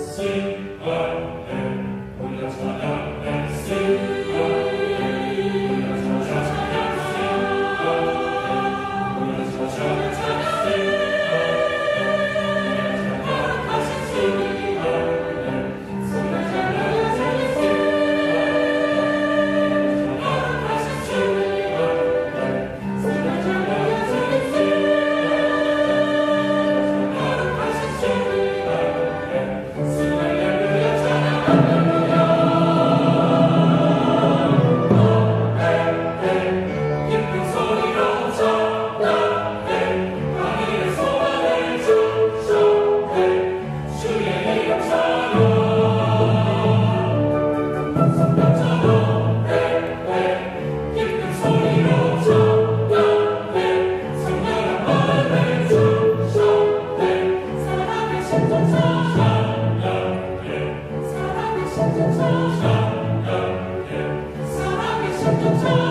sing, Amen. Und das war 사랑의 성경사